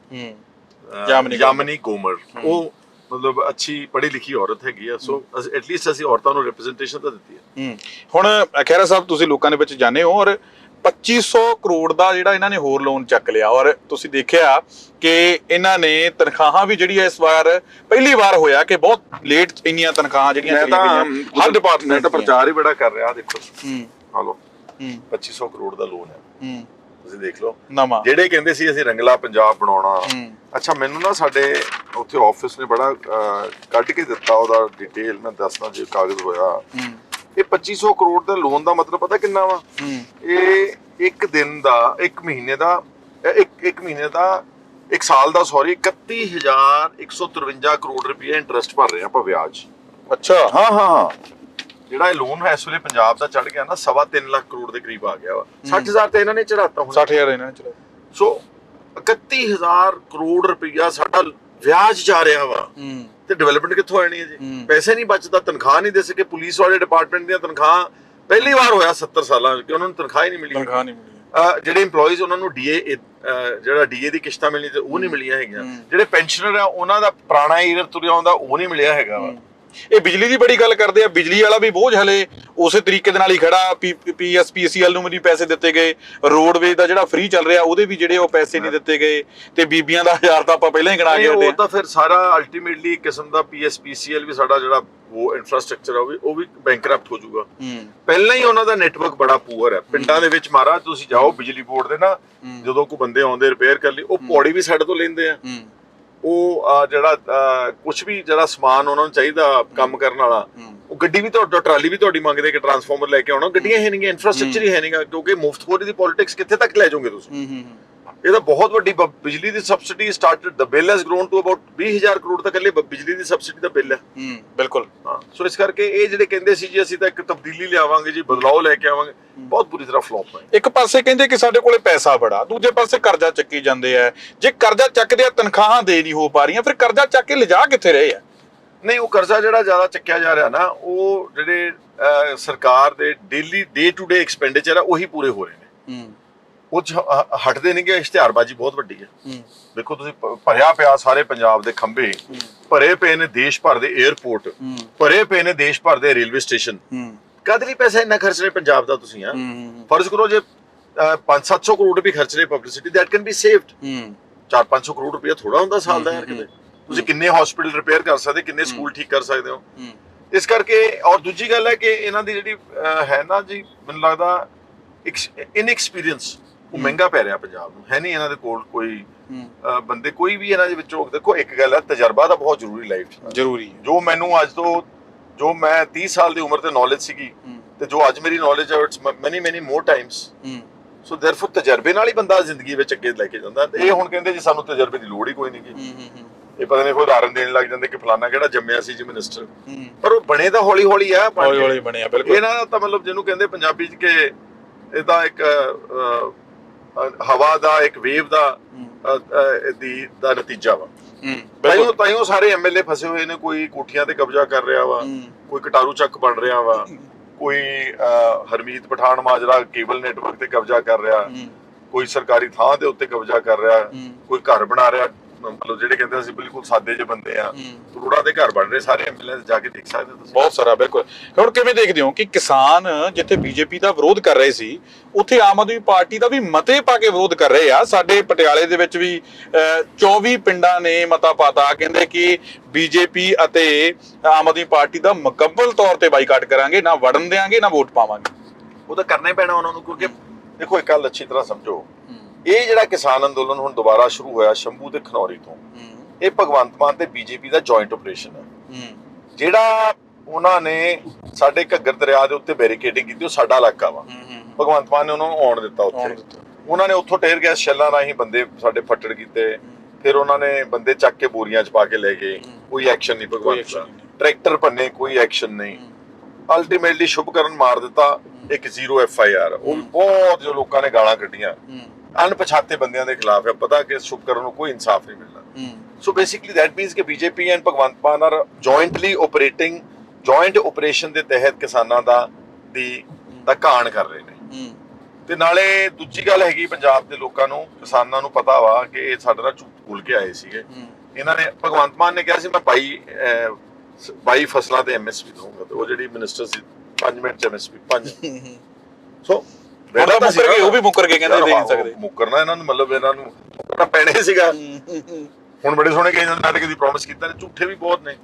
ਯਾਮਿਨੀ ਕੋਮਰ ਉਹ ਮਤਲਬ ਅੱਛੀ ਪੜ੍ਹੀ ਲਿਖੀ ਔਰਤ ਹੈਗੀ ਆ। ਸੋ ਐਟਲੀਸਟ ਅਸੀਂ ਔਰਤਾਂ ਨੂੰ ਰਿਪਰੈਜ਼ੈਂਟੇਸ਼ਨ ਤਾਂ ਦਿੱਤੀ ਹੂੰ। ਹੁਣ ਖੈਰਾ ਸਾਹਿਬ ਤੁਸੀਂ ਲੋਕਾਂ ਦੇ ਵਿੱਚ ਜਾਣੇ ਹੋ ਔਰ 2500 ਕਰੋੜ ਦਾ ਜਿਹੜਾ ਇਹਨਾਂ ਨੇ ਹੋਰ ਲੋਨ ਚੱਕ ਲਿਆ। ਔਰ ਤੁਸੀਂ ਦੇਖਿਆ ਕਿ ਇਹਨਾਂ ਨੇ ਤਨਖਾਹਾਂ ਵੀ ਜਿਹੜੀ ਇਸ ਵਾਰ ਪਹਿਲੀ ਵਾਰ ਹੋਇਆ ਕਿ ਬਹੁਤ ਲੇਟ ਇੰਨੀਆਂ ਤਨਖਾਹਾਂ ਜਿਹੜੀਆਂ ਮੈਂ ਚਲੀ ਤਾਂ ਗਈਆਂ। ਹਰ ਡਿਪਾਰਟਮੈਂਟ ਤਾਂ ਪ੍ਰਚਾਰ ਹੀ ਬੜਾ ਕਰ ਰਿਹਾ ਦੇਖੋ। ਹੂੰ। ਹਾਲੋ ਹੂੰ। 2500 ਕਰੋੜ ਦਾ ਲੋਨ ਹੈ। ਹੂੰ। ਤੁਸੀਂ ਦੇਖ ਲਓ। ਨਵਾਂ। ਜਿਹੜੇ ਕਹਿੰਦੇ ਸੀ ਅਸੀਂ ਰੰਗਲਾ ਪੰਜਾਬ ਬਣਾਉਣਾ। ਹੂੰ। ਅੱਛਾ ਮੈਨੂੰ ਨਾ ਸਾਡੇ ਉੱਥੇ ਆਫਿਸ ਨੇ ਬੜਾ ਕੱਢ ਕੇ ਦਿੱਤਾ ਉਹਦਾ ਡਿਟੇਲ ਮੈਂ ਦੱਸਦਾ ਜੇ ਕਾਗਜ਼ ਹੋਇਆ। ਹੂੰ। ਇਹ 2500 ਕਰੋੜ ਦਾ ਲੋਨ ਦਾ ਮਤਲਬ ਪਤਾ ਕਿੰਨਾ ਵਾ? ਇਹ ਇੱਕ ਦਿਨ ਦਾ ਇੱਕ ਮਹੀਨੇ ਦਾ ਇੱਕ ਇੱਕ ਮਹੀਨੇ ਦਾ ਇੱਕ ਸਾਲ ਦਾ ਸੌਰੀ 31153 ਕਰੋੜ ਰੁਪਏ ਇੰਟਰਸਟ ਭਰ ਰਹੇ ਆਪਾਂ ਵਿਆਜ। ਅੱਛਾ ਹਾਂ ਹਾਂ ਹਾਂ। ਜਿਹੜਾ ਇਹ ਲੋਨ ਹੈ ਇਸ ਵੇਲੇ ਪੰਜਾਬ ਦਾ ਚੜ ਗਿਆ ਨਾ ਸਵਾ ਤਿੰਨ ਲੱਖ ਕਰੋੜ ਦੇ ਕਰੀਬ ਆ ਗਿਆ ਵਾ। 60000 ਤੇ ਇਹਨਾਂ ਨੇ ਚੜਾਤਾ ਹੁਣ। 60000 ਇਹਨਾਂ ਨੇ ਚਲੋ ਸੋ 31000 ਕਰੋੜ ਰੁਪਇਆ ਸਾਡਾ ਵਿਆਜ ਜਾ ਰਿਹਾ ਵਾ। ਹੂੰ। ਤੇ ਡਿਵੈਲਪਮੈਂਟ ਕਿੱਥੋਂ ਆਣੀ ਹੈ ਜੀ। ਪੈਸੇ ਨਹੀਂ ਬਚਦਾ ਤਨਖਾਹ ਨਹੀਂ ਦੇ ਸਕੇ ਪੁਲਿਸ ਵਾਲੇ ਡਿਪਾਰਟਮੈਂਟ ਦੀਆਂ ਤਨਖਾਹ ਪਹਿਲੀ ਵਾਰ ਹੋਇਆ 70 ਸਾਲਾਂ ਕਿ ਉਹਨਾਂ ਨੂੰ ਤਨਖਾਹ ਹੀ ਨਹੀਂ ਮਿਲੀ। ਤਨਖਾਹ ਨਹੀਂ ਮਿਲੀ। ਜਿਹੜੇ EMPLOYEES ਉਹਨਾਂ ਨੂੰ ਡੀਏ ਜਿਹੜਾ ਡੀਏ ਦੀ ਕਿਸ਼ਤਾਂ ਮਿਲਣੀ ਤੇ ਉਹ ਨਹੀਂ ਮਿਲੀਆਂ ਹੈਗੀਆਂ। ਜਿਹੜੇ ਪੈਨਸ਼ਨਰ ਆ ਉਹਨਾਂ ਦਾ ਪੁਰਾਣਾ ਈਅਰ ਤੁਰਿਆ ਹੁੰਦਾ ਉਹ ਨਹੀਂ ਮਿਲਿਆ ਹੈਗਾ ਵਾ। ਇਹ ਬਿਜਲੀ ਦੀ ਬੜੀ ਗੱਲ ਕਰਦੇ ਆ ਬਿਜਲੀ ਵਾਲਾ ਵੀ ਬੋਝ ਹਲੇ ਉਸੇ ਤਰੀਕੇ ਦੇ ਨਾਲ ਹੀ ਖੜਾ ਪੀਐਸਪੀਸੀਐਲ ਨੂੰ ਵੀ ਨਹੀਂ ਪੈਸੇ ਦਿੱਤੇ ਗਏ ਰੋਡਵੇਜ ਦਾ ਜਿਹੜਾ ਫ੍ਰੀ ਚੱਲ ਰਿਹਾ ਉਹਦੇ ਵੀ ਜਿਹੜੇ ਉਹ ਪੈਸੇ ਨਹੀਂ ਦਿੱਤੇ ਗਏ ਤੇ ਬੀਬੀਆਂ ਦਾ ਹਜ਼ਾਰ ਤਾਂ ਆਪਾਂ ਪਹਿਲਾਂ ਹੀ ਗਣਾ ਕੇ ਹਟੇ ਉਹ ਤਾਂ ਫਿਰ ਸਾਰਾ ਅਲਟੀਮੇਟਲੀ ਕਿਸਮ ਦਾ ਪੀਐਸਪੀਸੀਐਲ ਵੀ ਸਾਡਾ ਜਿਹੜਾ ਉਹ ਇਨਫਰਾਸਟ੍ਰਕਚਰ ਆ ਉਹ ਵੀ ਬੈਂਕਰਪਟ ਹੋ ਜਾਊਗਾ। ਪਹਿਲਾਂ ਹੀ ਉਹਨਾਂ ਦਾ ਨੈਟਵਰਕ ਬੜਾ ਪੂਅਰ ਹੈ ਪਿੰਡਾਂ ਦੇ ਵਿੱਚ ਮਹਾਰਾਜ ਤੁਸੀਂ ਜਾਓ ਬਿਜਲੀ ਬੋਰਡ ਦੇ ਨਾ। ਜਦੋਂ ਕੋਈ ਬੰਦੇ ਆਉਂਦੇ ਰਿਪੇਅਰ ਕਰ ਲਈ ਉਹ ਪੌੜੀ ਵੀ ਸਾਡੇ ਤੋਂ ਲੈਂਦੇ ਆ। ਉਹ ਜਿਹੜਾ ਕੁਝ ਵੀ ਜਿਹੜਾ ਸਮਾਨ ਉਹਨਾਂ ਨੂੰ ਚਾਹੀਦਾ ਕੰਮ ਕਰਨ ਵਾਲਾ ਉਹ ਗੱਡੀ ਵੀ ਤੁਹਾਡਾ ਟਰਾਲੀ ਵੀ ਤੁਹਾਡੀ ਮੰਗਦੇ ਕਿ ਟਰਾਂਸਫਾਰਮਰ ਲੈ ਕੇ ਆਉਣਾ। ਗੱਡੀਆਂ ਹੈ ਨਹੀਂਆਂ ਇਨਫਰਾਸਟ੍ਰਕਚਰ ਹੀ ਹੈ ਨਹੀਂਗਾ ਕਿਉਂਕਿ ਮੁਫਤਖੋਰੀ ਦੀ ਪੋਲਿਟਿਕਸ ਕਿੱਥੇ ਤੱਕ ਲੈ ਜਾਓਗੇ ਤੁਸੀਂ? ਹੂੰ ਹੂੰ। ਇਹ ਤਾਂ ਬਹੁਤ ਵੱਡੀ ਬਿਜਲੀ ਦੀ subsidy started the bill has grown to about 20000 crore ਤੱਕ ਇਕੱਲੇ ਬਿਜਲੀ ਦੀ ਸਬਸਿਡੀ ਦਾ ਬਿੱਲ ਹੈ। ਹੂੰ ਬਿਲਕੁਲ। ਹਾਂ ਸੋ ਇਸ ਕਰਕੇ ਇਹ ਜਿਹੜੇ ਕਹਿੰਦੇ ਸੀ ਜੀ ਅਸੀਂ ਤਾਂ ਇੱਕ ਤਬਦੀਲੀ ਲਿਆਵਾਂਗੇ ਜੀ ਬਦਲਾਅ ਲੈ ਕੇ ਆਵਾਂਗੇ ਬਹੁਤ ਬੁਰੀ ਤਰ੍ਹਾਂ ਫਲॉप ਹੋਏ ਇੱਕ ਪਾਸੇ ਕਹਿੰਦੇ ਕਿ ਸਾਡੇ ਕੋਲੇ ਪੈਸਾ ਬੜਾ ਦੂਜੇ ਪਾਸੇ ਕਰਜ਼ਾ ਚੱਕੀ ਜਾਂਦੇ ਆ। ਜੇ ਕਰਜ਼ਾ ਚੱਕਦੇ ਆ ਤਨਖਾਹਾਂ ਦੇ ਨਹੀਂ ਹੋ ਪਾ ਰਹੀਆਂ ਫਿਰ ਕਰਜ਼ਾ ਚੱਕ ਕੇ ਲਿਜਾ ਕਿੱਥੇ ਰਹੇ ਆ? ਨਹੀਂ ਉਹ ਕਰਜ਼ਾ ਜਿਹੜਾ ਜ਼ਿਆਦਾ ਚੱਕਿਆ ਜਾ ਰਿਹਾ ਨਾ ਉਹ ਜਿਹੜੇ ਸਰਕਾਰ ਦੇ daily day to day expenditure ਆ ਉਹੀ ਪੂਰੇ ਹੋ ਰਹੇ ਨੇ। ਹੂੰ। ਉਹ ਹਟਦੇ ਨਹੀਂ ਕਿ ਇਸ਼ਤਿਹਾਰਬਾਜ਼ੀ ਬਹੁਤ ਵੱਡੀ ਹੈ। ਦੇਖੋ ਤੁਸੀਂ ਭਰਿਆ ਪਿਆ ਸਾਰੇ ਪੰਜਾਬ ਦੇ ਖੰਭੇ ਭਰੇ ਪਏ ਨੇ ਦੇਸ਼ ਭਰ ਦੇ 에ਅਰਪੋਰਟ ਹੂੰ। ਭਰੇ ਪਏ ਨੇ ਦੇਸ਼ ਭਰ ਦੇ ਰੇਲਵੇ ਸਟੇਸ਼ਨ। ਕਦ ਲਈ ਪੈਸਾ ਇੰਨਾ ਖਰਚ ਰਹੇ ਪੰਜਾਬ ਦਾ ਤੁਸੀਂ ਆ ਫਰਜ਼ ਕਰੋ ਜੇ 5-700 ਕਰੋੜ ਵੀ ਖਰਚ ਰਹੇ publicity that can be saved ਹੂੰ। 4-500 ਕਰੋੜ ਰੁਪਇਆ ਥੋੜਾ ਹੁੰਦਾ ਸਾਲ ਦਾ ਯਾਰ ਕਿਤੇ। ਤੁਸੀਂ ਕਿੰਨੇ ਹਸਪੀਟਲ ਰਿਪੇਅਰ ਕਰ ਸਕਦੇ ਕਿੰਨੇ ਸਕੂਲ ਠੀਕ ਕਰ ਸਕਦੇ ਹੋ। ਇਸ ਕਰਕੇ ਔਰ ਦੂਜੀ ਗੱਲ ਹੈ ਕਿ ਇਹਨਾਂ ਦੀ ਜਿਹੜੀ ਹੈ ਨਾ ਜੀ ਮੈਨੂੰ ਲੱਗਦਾ ਇਨਐਕਸਪੀਰੀਅੰਸ। ਉਹ ਮਹਿੰਗਾ ਪੈ ਰਿਹਾ ਪੰਜਾਬ ਨੂੰ ਹੈ ਨਹੀਂ ਇਹਨਾਂ ਦੇ ਕੋਲ ਕੋਈ ਬੰਦੇ ਕੋਈ ਵੀ ਇਹਨਾਂ ਦੇ ਵਿੱਚੋਂ ਦੇਖੋ ਇੱਕ ਗੱਲ ਹੈ ਤਜਰਬਾ ਤਾਂ ਬਹੁਤ ਜ਼ਰੂਰੀ ਲਾਈਫ ਜ਼ਰੂਰੀ ਜੋ ਮੈਨੂੰ ਅੱਜ ਤੋਂ ਜੋ ਮੈਂ 30 ਸਾਲ ਦੀ ਉਮਰ ਤੇ ਨੌਲੇਜ ਸੀਗੀ ਤੇ ਜੋ ਅੱਜ ਮੇਰੀ ਨੌਲੇਜ ਹੈ it's many many more times so therefore ਤਜਰਬੇ ਨਾਲ ਹੀ ਬੰਦਾ ਜ਼ਿੰਦਗੀ ਵਿੱਚ ਅੱਗੇ ਲੈ ਕੇ ਜਾਂਦਾ। ਤੇ ਇਹ ਹੁਣ ਕਹਿੰਦੇ ਜੀ ਸਾਨੂੰ ਤਜਰਬੇ ਦੀ ਲੋੜ ਹੀ ਕੋਈ ਨਹੀਂ ਗੀ। ਇਹ ਪਤਾ ਨਹੀਂ ਕੋਈ ਉਦਾਹਰਨ ਦੇਣ ਲੱਗ ਜਾਂਦੇ ਕਿ ਫਲਾਣਾ ਕਿਹੜਾ ਜੰਮਿਆ ਸੀ ਜੀ ਮਿਨਿਸਟਰ ਪਰ ਉਹ ਬਣੇ ਤਾਂ ਹੌਲੀ ਹੌਲੀ ਆ ਹੌਲੀ ਹੌਲੀ ਬਣਿਆ ਬਿਲਕੁਲ। ਇਹਨਾਂ ਦਾ ਤਾਂ ਮਤਲਬ ਜਿਹਨੂੰ ਕਹਿੰਦੇ ਪੰਜਾਬੀ 'ਚ ਕਿ ਇਹਦਾ ਇੱਕ ਹਵਾ ਦਾ ਇੱਕ ਵੇਵ ਦਾ ਦੀ ਦਾ ਨਤੀਜਾ ਵਾ ਤਾਈਓ ਤਾਈਓ ਸਾਰੇ ਐਮਐਲਏ ਫਸੇ ਹੋਏ ਨੇ ਕੋਈ ਕੋਠੀਆਂ ਤੇ ਕਬਜ਼ਾ ਕਰ ਰਿਹਾ ਵਾ। ਕੋਈ ਕਟਾਰੂ ਚੱਕ ਬਣ ਰਿਹਾ ਵਾ ਕੋਈ ਹਰਮੀਤ ਪਠਾਨ ਮਾਜਰਾ ਕੇਬਲ ਨੈਟਵਰਕ ਤੇ ਕਬਜ਼ਾ ਕਰ ਰਿਹਾ ਕੋਈ ਸਰਕਾਰੀ ਥਾਂ ਦੇ ਉੱਤੇ ਕਬਜ਼ਾ ਕਰ ਰਿਹਾ। ਕੋਈ ਘਰ ਬਣਾ ਰਿਹਾ ਮਤਲਬ ਜਿਹੜੇ ਕਹਿੰਦੇ ਅਸੀਂ ਬਿਲਕੁਲ ਸਾਦੇ ਜਿਹੇ ਬੰਦੇ ਆ ਹੂੰ। ਕਰੋੜਾਂ ਦੇ ਘਰ ਬਣ ਰਹੇ ਸਾਰੇ ਐਮਐਲਏ ਜਾ ਕੇ ਦੇਖ ਸਕਦੇ ਤੁਸੀਂ। ਬਹੁਤ ਸਾਰਾ ਬਿਲਕੁਲ। ਹੁਣ ਕਿਵੇਂ ਦੇਖਦੇ ਹੋ ਕਿ ਕਿਸਾਨ ਜਿੱਥੇ ਬੀਜੇਪੀ ਦਾ ਵਿਰੋਧ ਕਰ ਰਹੇ ਸੀ ਉੱਥੇ ਆਮ ਆਦਮੀ ਪਾਰਟੀ ਦਾ ਵੀ ਮਤੇ ਪਾ ਕੇ ਵਿਰੋਧ ਕਰ ਰਹੇ ਆ? ਸਾਡੇ ਪਟਿਆਲੇ ਦੇ ਵਿੱਚ ਵੀ ਅਹ, 24 ਪਿੰਡਾਂ ਨੇ ਮਤਾ ਪਾਤਾ। ਕਹਿੰਦੇ ਕਿ ਬੀਜੇਪੀ ਅਤੇ ਆਮ ਆਦਮੀ ਪਾਰਟੀ ਦਾ ਮੁਕੰਮਲ ਤੌਰ ਤੇ ਬਾਈਕਾਟ ਕਰਾਂਗੇ ਨਾ ਵੜਨ ਦੇਾਂਗੇ ਨਾ ਵੋਟ ਪਾਵਾਂਗੇ। ਉਹ ਤਾਂ ਕਰਨਾ ਹੀ ਪੈਣਾ ਉਹਨਾਂ ਨੂੰ ਕਿਉਂਕਿ ਦੇਖੋ ਇੱਕ ਗੱਲ ਅੱਛੀ ਤਰ੍ਹਾਂ ਸਮਝੋ। ਇਹ ਜਿਹੜਾ ਕਿਸਾਨ ਅੰਦੋਲਨ ਹੁਣ ਦੁਬਾਰਾ ਸ਼ੁਰੂ ਹੋਇਆ ਸ਼ੰਭੂ ਤੇ ਖਨੌਰੀ ਤੋਂ ਇਹ ਭਗਵੰਤ ਮਾਨ ਤੇ ਬੀਜੇਪੀ ਦਾ ਜੁਆਇੰਟ ਆਪਰੇਸ਼ਨ ਹੈ। ਜਿਹੜਾ ਉਹਨਾਂ ਨੇ ਸਾਡੇ ਘੱਗਰ ਦਰਿਆ ਦੇ ਉੱਤੇ ਬੈਰੀਕੇਡਿੰਗ ਕੀਤੀ ਉਹ ਸਾਡਾ ਇਲਾਕਾ ਵਾ। ਭਗਵੰਤ ਮਾਨ ਨੇ ਉਹਨਾਂ ਨੂੰ ਆਉਣ ਦਿੱਤਾ ਉੱਥੇ। ਉਹਨਾਂ ਨੇ ਉੱਥੋਂ ਟੇਰ ਗੈਸ ਸ਼ੈਲਾਂ ਰਾਹੀਂ ਬੰਦੇ ਸਾਡੇ ਫੱਟੜ ਕੀਤੇ। ਫਿਰ ਉਹਨਾਂ ਨੇ ਬੰਦੇ ਚੱਕ ਕੇ ਬੋਰੀਆਂ 'ਚ ਪਾ ਕੇ ਲੈ ਗਏ। ਕੋਈ ਐਕਸ਼ਨ ਨਹੀਂ ਭਗਵੰਤ ਦਾ। ਟਰੈਕਟਰ ਪੰਨੇ ਕੋਈ ਐਕਸ਼ਨ ਨਹੀਂ। ਅਲਟੀਮੇਟਲੀ ਸ਼ੁਭਕਰਨ ਮਾਰ ਦਿੱਤਾ ਇੱਕ ਜ਼ੀਰੋ ਐਫ ਆਈ ਆਰ ਉਹ ਬਹੁਤ ਜੋ ਲੋਕਾਂ ਨੇ ਗਾਲਾਂ ਕੱਢੀਆਂ। ਅਣਪਛਾਤੇ ਬੰਦਿਆਂ ਦੇ ਖਿਲਾਫ ਹੈ ਪਤਾ ਕਿ ਸ਼ੁਭਕਰਨ ਨੂੰ ਕੋਈ ਇਨਸਾਫ ਨਹੀਂ ਮਿਲਣਾ So basically that means ਕਿ BJP and Bhagwant Mann are jointly operating joint operation ਦੇ ਤਹਿਤ ਕਿਸਾਨਾਂ ਦਾ ਦੀ ਦਾ ਕਾਣ ਕਰ ਰਹੇ ਨੇ। ਤੇ ਨਾਲੇ ਦੂਜੀ ਗੱਲ ਹੈਗੀ ਪੰਜਾਬ ਦੇ ਲੋਕਾਂ ਨੂੰ ਕਿਸਾਨਾਂ ਨੂੰ ਪਤਾ ਵਾ ਕਿ ਇਹ ਸਾਡੇ ਨਾਲ ਝੂਠ ਬੋਲ ਕੇ ਆਏ ਸੀਗੇ। ਇਹਨਾਂ ਨੇ ਭਗਵੰਤ ਮਾਨ ਨੇ ਕਿਹਾ ਸੀ ਮੈਂ 22 ਅਹ, 22 ਫਸਲਾਂ ਤੇ ਐਮਐਸਪੀ ਦਊਂਗਾ। ਤੇ ਉਹ ਜਿਹੜੀ ਮਿਨਿਸਟਰ ਸੀ 5 ਮਿੰਟ ਚ ਐਮਐਸਪੀ 5 ਸੋ ਤਾਂ ਮੁੱਕਰ ਗਏ, ਉਹ ਵੀ ਮੁੱਕਰ ਗਏ, ਕਹਿੰਦੇ ਦੇ ਨਹੀਂ ਸਕਦੇ। ਮੁੱਕਰਨਾ ਇਹਨਾਂ ਨੂੰ ਮਤਲਬ ਇਹਨਾਂ ਨੂੰ ਮੁੱਕਰਨਾ ਪੈਣਾ ਸੀਗਾ। ਹੁਣ ਬੜੇ ਸੋਹਣੇ ਕਹੇ ਜਾਂਦੇ ਨਾਟਕ ਦੀ ਪ੍ਰੋਮਿਸ ਕੀਤਾ ਨੇ ਝੂਠੇ ਵੀ ਬਹੁਤ ਨੇ।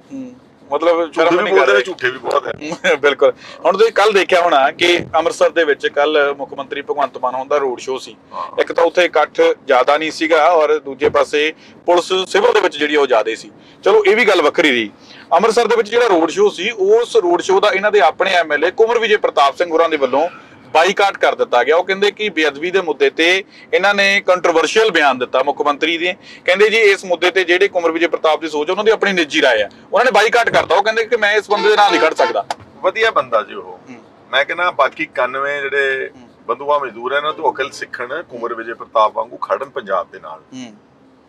ਮਤਲਬ ਝੂਠੇ ਸ਼ਰਮ ਵੀ ਨਹੀਂ ਕਰ ਬੋਲਦੇ ਨੇ ਰਹੇ। ਝੂਠੇ ਵੀ ਬਹੁਤ ਹੈ ਬਿਲਕੁਲ। ਹੁਣ ਤੁਸੀਂ ਕੱਲ ਦੇਖਿਆ ਹੋਣਾ ਕਿ ਅੰਮ੍ਰਿਤਸਰ ਦੇ ਵਿੱਚ ਕੱਲ ਮੁੱਖ ਮੰਤਰੀ ਭਗਵੰਤ ਮਾਨ ਹੁੰਦਾ ਰੋਡ ਸ਼ੋਅ ਸੀ। ਇੱਕ ਤਾਂ ਉੱਥੇ ਇਕੱਠ ਜ਼ਿਆਦਾ ਨਹੀਂ ਸੀਗਾ ਔਰ ਦੂਜੇ ਪਾਸੇ ਪੁਲਿਸ ਸਿਵਲ ਦੇ ਵਿੱਚ ਜਿਹੜੀ ਉਹ ਜ਼ਿਆਦਾ ਸੀ। ਚਲੋ ਇਹ ਵੀ ਗੱਲ ਵੱਖਰੀ ਰਹੀ। ਅੰਮ੍ਰਿਤਸਰ ਦੇ ਵਿੱਚ ਜਿਹੜਾ ਰੋਡ ਸ਼ੋਅ ਸੀ ਉਸ ਰੋਡ ਸ਼ੋਅ ਦਾ ਇਹਨਾਂ ਦੇ ਆਪਣੇ ਐਮਐਲਏ ਕੁਮਰ ਵਿਜੇ ਪ੍ਰਤਾਪ ਸਿੰਘ ਹੋਰਾਂ ਦੇ ਵੱਲੋਂ ਬਾਈਕਾਟ ਕਰ ਦਿੱਤਾ ਗਿਆ। ਉਹ ਕਹਿੰਦੇ ਕਿ ਬੇਅਦਬੀ ਦੇ ਮੁੱਦੇ ਤੇ ਇਹਨਾਂ ਨੇ ਕੰਟਰੋਵਰਸ਼ੀਅਲ ਬਿਆਨ ਦਿੱਤਾ ਮੁੱਖ ਮੰਤਰੀ ਦੇ। ਕਹਿੰਦੇ ਜੀ ਇਸ ਮੁੱਦੇ ਤੇ ਜਿਹੜੇ ਕੁਮਰ ਵਿਜੇ ਪ੍ਰਤਾਪ ਦੀ ਸੋਚ ਉਹਨਾਂ ਦੀ ਆਪਣੀ ਨਿੱਜੀ ਰਾਏ ਹੈ ਉਹਨਾਂ ਨੇ ਬਾਈਕਾਟ ਕਰਤਾ। ਉਹ ਕਹਿੰਦੇ ਕਿ ਮੈਂ ਇਸ ਬੰਦੇ ਦੇ ਨਾਲ ਨਹੀਂ ਖੜ ਸਕਦਾ। ਵਧੀਆ ਬੰਦਾ ਜੀ ਉਹ। ਮੈਂ ਕਹਿੰਦਾ ਬਾਕੀ 91 ਜਿਹੜੇ ਬੰਧੂਆ ਮਜ਼ਦੂਰ ਹੈ ਨਾ ਤੋਂ ਅਕਲ ਸਿੱਖਣ ਕੁਮਰ ਵਿਜੇ ਪ੍ਰਤਾਪ ਵਾਂਗੂ ਖੜਨ ਪੰਜਾਬ ਦੇ ਨਾਲ।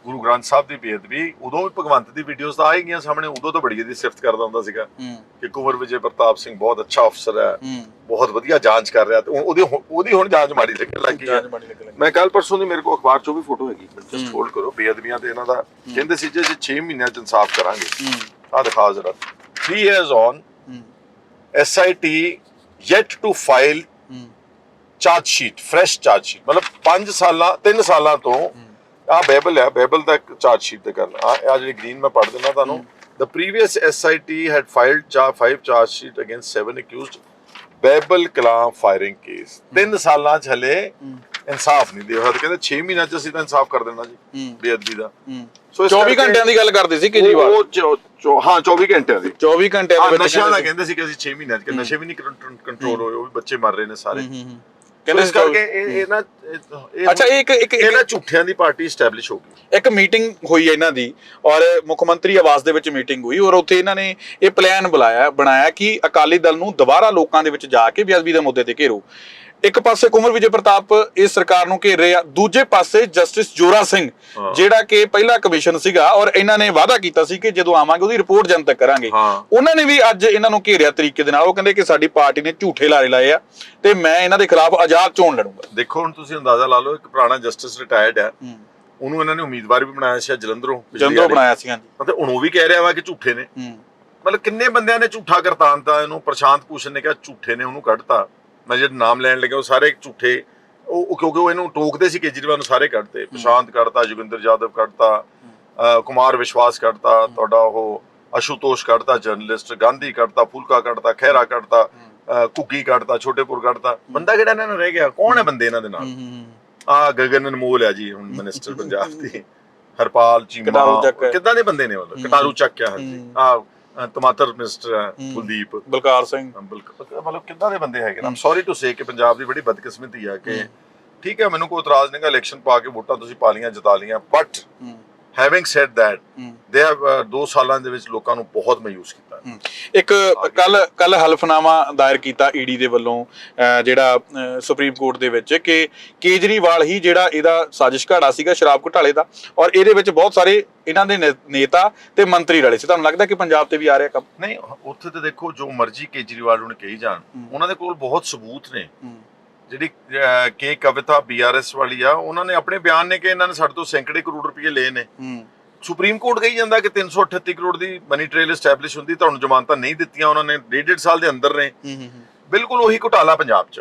ਗੁਰੂ ਗ੍ਰੰਥ ਸਾਹਿਬ ਦੀ ਬੇਅਦਬੀ ਉਦੋਂ ਵੀ ਭਗਵੰਤ ਦੀ ਵੀਡੀਓਜ਼ ਤਾਂ ਆ ਗਈਆਂ ਸਾਹਮਣੇ ਉਦੋਂ ਤਾਂ ਬੜੀ ਇਹਦੀ ਸਿਫਤ ਕਰਦਾ ਹੁੰਦਾ ਸੀਗਾ ਕਿ ਕੁਮਰ ਵਿਜੇ ਪ੍ਰਤਾਪ ਸਿੰਘ ਬਹੁਤ ਅੱਛਾ ਅਫਸਰ ਹੈ ਬਹੁਤ ਵਧੀਆ ਜਾਂਚ ਕਰ ਰਿਹਾ ਤੇ ਹੁਣ ਉਹਦੀ ਉਹਦੀ ਹੁਣ ਜਾਂਚ ਮਾੜੀ ਲੱਗਣ ਲੱਗੀ ਹੈ। ਮੈਂ ਕੱਲ ਪਰਸੋਂ ਦੀ ਮੇਰੇ ਕੋਲ ਅਖਬਾਰ 'ਚੋਂ ਵੀ ਫੋਟੋ ਹੈਗੀ ਜਸਟ ਹੋਲਡ ਕਰੋ ਬੇਅਦਬੀਆਂ ਤੇ ਇਹਨਾਂ ਦਾ ਕਹਿੰਦੇ ਸੀ ਜੇ 6 ਮਹੀਨਿਆਂ 'ਚ ਇਨਸਾਫ ਕਰਾਂਗੇ। ਆ ਦਿਖਾ ਜ਼ਰਾ। 3 years on SIT yet to file charge sheet fresh charge sheet ਮਤਲਬ 5 ਸਾਲਾਂ 3 ਸਾਲਾਂ ਤੋਂ ਆ ਬੈਬਲ ਹੈ ਬੈਬਲ ਦਾ ਚਾਰਜ ਸ਼ੀਟ ਤੇ ਗੱਲ ਆ ਆ ਜਿਹੜੀ ਗ੍ਰੀਨ ਮੈਂ ਪੜ੍ਹ ਦਿੰਦਾ ਤੁਹਾਨੂੰ। the previous SIT had filed cha- five charge sheet against seven accused. ਬੈਬਲ ਕਲਾਮ ਫਾਇਰਿੰਗ ਕੇਸ 3 ਸਾਲਾਂ ਚ ਹਲੇ ਇਨਸਾਫ ਨਹੀਂ ਦੇ ਹੋਇਆ ਤੇ ਕਹਿੰਦੇ 6 ਮਹੀਨਿਆਂ ਚ ਅਸੀਂ ਤਾਂ ਇਨਸਾਫ ਕਰ ਦੇਣਾ ਜੀ ਬੇਅਦਬੀ ਦਾ। ਸੋ ਇਸ 24 ਕਰਕੇ ਘੰਟਿਆਂ ਦੀ ਗੱਲ ਕਰਦੇ ਸੀ ਕੇਜਰੀਵਾਲ। ਉਹ ਚੌ- ਚੌ- ਹਾਂ 24 ਘੰਟਿਆਂ ਦੀ। 24 ਘੰਟਿਆਂ ਦੇ ਵਿੱਚ ਨਸ਼ਿਆਂ ਦਾ ਕਹਿੰਦੇ ਸੀ। ਕਿ ਅਸੀਂ 6 ਮਹੀਨਿਆਂ ਚ ਕਿ ਨਸ਼ੇ ਵੀ ਨਹੀਂ ਕੰਟਰੋਲ ਹੋਏ ਉਹ ਵੀ ਬੱਚੇ ਮਰ ਰਹੇ ਨੇ ਸਾਰੇ। ਕਹਿੰਦੇ ਇਸ ਕਰਕੇ ਇਹ ਇਹ ਨਾ ਇਹ- ਇਹ ਅੱਛਾ ਇਹ ਇੱਕ ਇੱਕ ਇਹਨਾਂ ਇੱਕ- ਝੂਠਿਆਂ ਦੀ ਪਾਰਟੀ ਸਟੈਬਲਿਸ਼ ਹੋ ਗਈ। ਇੱਕ ਮੀਟਿੰਗ ਹੋਈ ਹੈ ਇਹਨਾਂ ਦੀ ਔਰ ਮੁੱਖ ਮੰਤਰੀ ਆਵਾਸ ਦੇ ਵਿੱਚ ਮੀਟਿੰਗ ਹੋਈ ਔਰ ਉੱਥੇ ਇਹਨਾਂ ਨੇ ਇਹ ਪਲਾਨ ਬੁਲਾਇਆ ਬਣਾਇਆ ਕਿ ਅਕਾਲੀ ਦਲ ਨੂੰ ਦੁਬਾਰਾ ਲੋਕਾਂ ਦੇ ਵਿੱਚ ਜਾ ਕੇ ਬੇਅਦਬੀ ਦੇ ਮੁੱਦੇ ਤੇ ਘੇਰੋ। ਇੱਕ ਪਾਸੇ ਕੁਮਰ ਵਿਜੇ ਪ੍ਰਤਾਪ ਇਸ ਸਰਕਾਰ ਨੂੰ ਘੇਰ ਰਹੇ ਆ ਦੂਜੇ ਪਾਸੇ ਜਸਟਿਸ ਜੋਰਾ ਸਿੰਘ। ਜਿਹੜਾ ਕਿ ਪਹਿਲਾ ਕਮਿਸ਼ਨ ਸੀਗਾ ਔਰ ਇਹਨਾਂ ਨੇ ਵਾਅਦਾ ਕੀਤਾ ਸੀ ਕਿ ਜਦੋਂ ਆਵਾਂਗੇ ਉਹਦੀ ਰਿਪੋਰਟ ਜਨਤਕ ਕਰਾਂਗੇ। ਹਾਂ। ਉਹਨਾਂ ਨੇ ਵੀ ਅੱਜ ਇਹਨਾਂ ਨੂੰ ਘੇਰਿਆ ਤਰੀਕੇ ਦੇ ਨਾਲ ਉਹ ਕਹਿੰਦੇ ਕਿ ਸਾਡੀ ਪਾਰਟੀ ਨੇ ਝੂਠੇ ਲਾਰੇ ਲਾਏ ਆ ਤੇ ਮੈਂ ਇਹਨਾਂ ਦੇ ਖਿਲਾਫ ਆਜ਼ਾਦ ਚੋਣ ਲੜੂੰਗਾ। ਦੇਖੋ ਹੁਣ ਤੁਸੀਂ ਅੰਦਾਜ਼ਾ ਲਾ ਲਓ ਇੱਕ ਪੁਰਾਣਾ ਜਸਟਿਸ ਰਿਟਾਇਰਡ ਹੈ। ਉਹਨੂੰ ਇਹਨਾਂ ਨੇ ਉਮੀਦਵਾਰ ਵੀ ਬਣਾਇਆ ਸੀ ਜਲੰਧਰੋਂ ਵਾਰੀ। ਬਣਾਇਆ ਸੀ ਹਾਂਜੀ। ਮਤਲਬ ਹੁਣ ਉਹ ਵੀ ਕਹਿ ਰਿਹਾ ਵਾ ਕਿ ਝੂਠੇ ਨੇ। ਮਤਲਬ ਕਿੰਨੇ ਬੰਦਿਆਂ ਨੇ ਝੂਠਾ ਕਰਤਾਨਤਾ ਇਹਨੂੰ? ਪ੍ਰਸ਼ਾਂਤ ਭੂਸ਼ਣ ਨੇ ਕਿਹਾ ਝੂਠੇ ਨੇ ਉਹਨੂੰ ਕੱਢਤਾ। ਮੈਂ ਜਿਹੜੇ ਨਾਮ ਲੈਣ ਲੱਗਾ ਉਹ ਸਾਰੇ ਝੂਠੇ। ਉਹ ਉਹ ਕਿਉਂਕਿ ਉਹ ਇਹਨੂੰ ਟੋਕਦੇ ਸੀ ਕੇਜਰੀਵਾਲ ਨੂੰ ਸਾਰੇ ਕੱਢਤੇ ਪ੍ਰਸ਼ਾਂਤ ਕੱਢਤਾ ਜੋਗਿੰਦਰ ਜਾਦਵ ਕੱਢਤਾ ਕੁਮਾਰ ਵਿਸ਼ਵਾਸ ਕੱਢਤਾ ਤੁਹਾਡਾ ਉਹ ਅਸ਼ੂਤੋਸ਼ ਕੱਢਤਾ ਜਰਨਲਿਸਟ ਗਾਂਧੀ ਕੱਢਤਾ ਫੁਲਕਾ ਕੱਢਤਾ ਖਹਿਰਾ ਕੱਢਤਾ ਘੁੱਗੀ ਕੱਢਤਾ ਛੋਟੇਪੁਰ ਕੱਢਤਾ। ਬੰਦਾ ਕਿਹੜਾ ਇਹਨਾਂ ਨਾਲ ਰਹਿ ਗਿਆ? ਕੌਣ ਹੈ ਬੰਦੇ ਇਹਨਾਂ ਦੇ ਨਾਲ? ਆ ਗਗਨ ਅਨਮੋਲ ਹੈ ਜੀ ਹੁਣ ਮਿਨਿਸਟਰ ਪੰਜਾਬ ਦੀ। ਹਰਪਾਲ ਚੀਮਾ। ਕਿੱਦਾਂ ਦੇ ਬੰਦੇ ਨੇ ਮਤਲਬ ਕਟਾਰੂ ਚੱਕ ਹੈ। ਹਾਂਜੀ ਆ ਟਮਾਟਰ ਮਿਨਿਸਟਰ ਹੈ ਕੁਲਦੀਪ। ਬਲਕਾਰ ਸਿੰਘ। ਬਿਲਕੁਲ ਮਤਲਬ ਕਿੱਦਾਂ ਦੇ ਬੰਦੇ ਹੈਗੇ ਨਾ? ਸੌਰੀ ਟੂ ਸੇ ਕਿ ਪੰਜਾਬ ਦੀ ਬੜੀ ਬਦਕਿਸਮਤੀ ਆ ਕਿ ਠੀਕ ਹੈ ਮੈਨੂੰ ਕੋਈ ਇਤਰਾਜ਼ ਨਹੀਂਗਾ ਇਲੈਕਸ਼ਨ ਪਾ ਕੇ ਵੋਟਾਂ ਤੁਸੀਂ ਪਾ ਲੀਆਂ ਜਿਤਾ ਲੀਆਂ ਬਟ ਹੈਵਿੰਗ ਸੈਡ ਹੂੰ। ਦੇ ਹੈਵ 2 ਸਾਲਾਂ ਦੇ ਵਿੱਚ ਲੋਕਾਂ ਨੂੰ ਬਹੁਤ ਮਾਯੂਸ ਕੀਤਾ। ਇੱਕ ਕੱਲ ਕੱਲ ਹਲਫਨਾਮਾ ਦਾਇਰ ਕੀਤਾ ਈਡੀ ਦੇ ਵੱਲੋਂ ਜਿਹੜਾ ਸੁਪਰੀਮ ਕੋਰਟ ਦੇ ਵਿੱਚ ਕਿ ਕੇਜਰੀਵਾਲ ਹੀ ਜਿਹੜਾ ਇਹਦਾ ਸਾਜ਼ਿਸ਼ ਘਾੜਾ ਸੀਗਾ ਸ਼ਰਾਬ ਘੁਟਾਲੇ ਦਾ ਔਰ ਇਹਦੇ ਵਿੱਚ ਬਹੁਤ ਸਾਰੇ ਇਹਨਾਂ ਦੇ ਨੇਤਾ ਤੇ ਮੰਤਰੀ ਰਲੇ ਸੀ। ਤੁਹਾਨੂੰ ਲੱਗਦਾ ਕਿ ਪੰਜਾਬ ਤੇ ਵੀ ਆ ਰਿਹਾ ਕੰਮ? ਨਹੀਂ ਉੱਥੇ ਤੇ ਦੇਖੋ ਜੋ ਮਰਜ਼ੀ ਕੇਜਰੀਵਾਲ ਨੂੰ ਕਹੀ ਜਾਣ। ਉਹਨਾਂ ਦੇ ਕੋਲ ਬਹੁਤ ਸਬੂਤ ਨੇ। ਜਿਹੜੀ ਕੇ ਕਵਿਤਾ ਬੀਆਰਐਸ ਵਾਲੀ ਆ ਉਹਨਾਂ ਨੇ ਆਪਣੇ ਬਿਆਨ ਨੇ ਕਿ ਇਹਨਾਂ ਨੇ ਸਾਡੇ ਤੋਂ ਸੈਂਕੜੇ ਕਰੋੜ ਰੁਪਏ ਲਏ ਨੇ। ਸੁਪਰੀਮ ਕੋਰਟ ਕਹੀ ਜਾਂਦਾ ਕਿ 338 ਕਰੋੜ ਦੀ ਮਨੀ ਟ੍ਰੇਲ ਐਸਟੈਬਲਿਸ਼ ਹੁੰਦੀ ਤੁਹਾਨੂੰ ਜ਼ਮਾਨਤਾਂ ਨਹੀਂ ਦਿੱਤੀਆਂ ਉਹਨਾਂ ਨੇ ਡੇਢ ਡੇਢ ਸਾਲ ਦੇ ਅੰਦਰ ਨੇ। ਬਿਲਕੁਲ ਉਹੀ ਘੁਟਾਲਾ ਪੰਜਾਬ 'ਚ।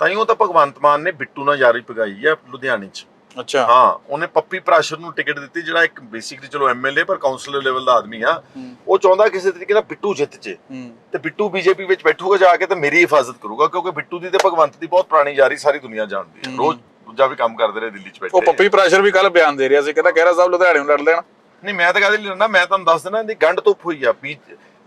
ਤਾਂ ਹੀ। ਉਹ ਤਾਂ ਭਗਵੰਤ ਮਾਨ ਨੇ ਬਿੱਟੂ ਨਾਲ ਯਾਰੀ ਪਗਾਈ ਆ ਲੁਧਿਆਣੇ 'ਚ। ਅੱਛਾ। ਹਾਂ ਉਹਨੇ ਪੱਪੀ ਪ੍ਰਾਸ਼ਰ ਨੂੰ ਟਿਕਟ ਦਿੱਤੀ ਜਿਹੜਾ ਇੱਕ ਬੇਸਿਕਲੀ ਚਲੋ ਐਮਐਲਏ ਪਰ ਕਾਉਂਸਲਰ ਲੈਵਲ ਦਾ ਆਦਮੀ ਆ। ਉਹ ਚਾਹੁੰਦਾ ਕਿਸੇ ਤਰੀਕੇ ਨਾਲ ਬਿੱਟੂ ਜਿੱਤ ਜੇ। ਤੇ ਬਿੱਟੂ ਬੀਜੇਪੀ ਵਿੱਚ ਬੈਠੂਗਾ ਜਾ ਕੇ ਤੇ ਮੇਰੀ ਹਿਫਾਜ਼ਤ ਕਰੂਗਾ ਕਿਉਂਕਿ ਬਿੱਟੂ ਦੀ ਤੇ ਭਗਵੰਤ ਦੀ ਬਹੁਤ ਪੁਰਾਣੀ ਯਾਰੀ ਸਾਰੀ ਦੁਨੀਆ ਜਾਣਦੀ ਹੈ। ਰੋਜ਼ ਦੂਜਾ ਵੀ ਕੰਮ ਕਰਦੇ ਰਹੇ ਦਿੱਲੀ 'ਚ ਉਹ ਬੈਠੇ ਪੱਪੀ ਪ੍ਰੈਸ਼ਰ ਵੀ ਕੱਲ ਬਿਆਨ ਦੇ ਰਿਹਾ ਸੀ ਕਹਿੰਦਾ ਖਹਿਰਾ ਸਾਹਿਬ ਲੁਧਿਆਣੇ ਨੂੰ ਲੜ ਲੈਣਾ। ਨਹੀਂ ਮੈਂ ਤਾਂ ਕਹਦੇ ਲੜਨਾ ਮੈਂ ਤੁਹਾਨੂੰ ਦੱਸ ਦਿੰਦਾ ਇਹਦੀ ਗੰਢ ਧੁੱਪ ਹੋਈ ਆ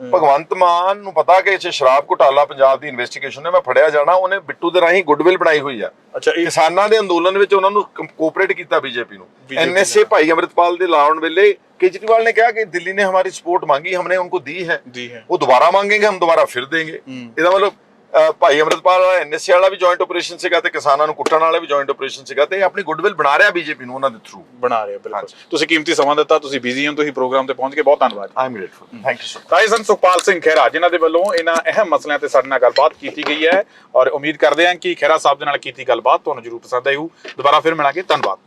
ਭਗਵੰਤ ਮਾਨ ਨੂੰ ਪਤਾ ਕਿ ਇਹ 'ਚ ਸ਼ਰਾਬ ਘੁਟਾਲਾ ਪੰਜਾਬ ਦੀ ਇਨਵੈਸਟੀਗੇਸ਼ਨ ਹੈ ਮੈਂ ਫੜਿਆ ਜਾਣਾ ਉਹਨੇ ਬਿੱਟੂ ਦੇ ਰਾਹੀਂ ਗੁੱਡਵਿਲ ਬਣਾਈ ਹੋਈ ਆ ਅੱਛਾ ਇਹ ਕਿਸਾਨਾਂ ਦੇ ਅੰਦੋਲਨ ਵਿੱਚ ਉਹਨਾਂ ਨੂੰ ਕੋਆਪਰੇਟ ਕੀਤਾ ਬੀਜੇਪੀ ਨੂੰ BJP ਐਨਐਸਏ ਭਾਈ ਅਮਰਿਤਪਾਲ ਦੇ ਲਾਉਣ ਵੇਲੇ केजरीवाल ने कहा कि दिल्ली ने हमारी सपोर्ट मांगी हमने उनको दी है ਜੀ ਹੈ वो दोबारा मांगेंगे हम दोबारा फिर देंगे ਹੂੰ ਇਹਦਾ ਮਤਲਬ ਅਹ, ਭਾਈ ਅਮਰਿਤਪਾਲ ਵਾਲਾ ਐਨਐਸਏ ਵਾਲਾ ਵੀ ਜੁਆਇੰਟ ਆਪਰੇਸ਼ਨ ਸੀਗਾ ਤੇ ਕਿਸਾਨਾਂ ਨੂੰ ਕੁੱਟਣ ਵਾਲਾ ਵੀ ਜੁਆਇੰਟ ਆਪਰੇਸ਼ਨ ਸੀਗਾ ਤੇ ਇਹ ਆਪਣੀ ਗੁੱਡਵਿਲ ਬਣਾ ਰਿਹਾ ਬੀਜੇਪੀ ਨੂੰ ਉਹਨਾਂ ਦੇ ਥਰੂ ਬਣਾ ਰਿਹਾ ਬਿਲਕੁਲ। ਤੁਸੀਂ ਕੀਮਤੀ ਸਮਾਂ ਦਿੱਤਾ ਤੁਸੀਂ ਬਿਜ਼ੀ ਹੋ ਤੁਸੀਂ ਪ੍ਰੋਗਰਾਮ ਤੇ ਪਹੁੰਚ ਕੇ ਬਹੁਤ ਧੰਨਵਾਦ I am grateful thank you so ਤਾਂ ਇਹ ਸਨ ਸੁਖਪਾਲ ਸਿੰਘ ਖਹਿਰਾ ਜਿਨ੍ਹਾਂ ਦੇ ਵੱਲੋਂ ਇਹਨਾਂ ਅਹਿਮ ਮਸਲਿਆਂ ਤੇ ਸਾਡੇ ਨਾਲ ਗੱਲਬਾਤ ਕੀਤੀ ਗਈ ਹੈ ਔਰ ਉਮੀਦ ਕਰਦੇ ਹਾਂ ਕਿ ਖਹਿਰਾ ਸਾਹਿਬ ਦੇ ਨਾਲ ਕੀਤੀ ਗੱਲਬਾਤ ਤੁਹਾਨੂੰ ਜ਼ਰੂਰ ਪਸੰਦ ਆਈ ਹੋ ਦੁਬਾਰਾ ਫਿਰ ਮਿਲਾਂਗੇ। ਧੰਨਵਾਦ।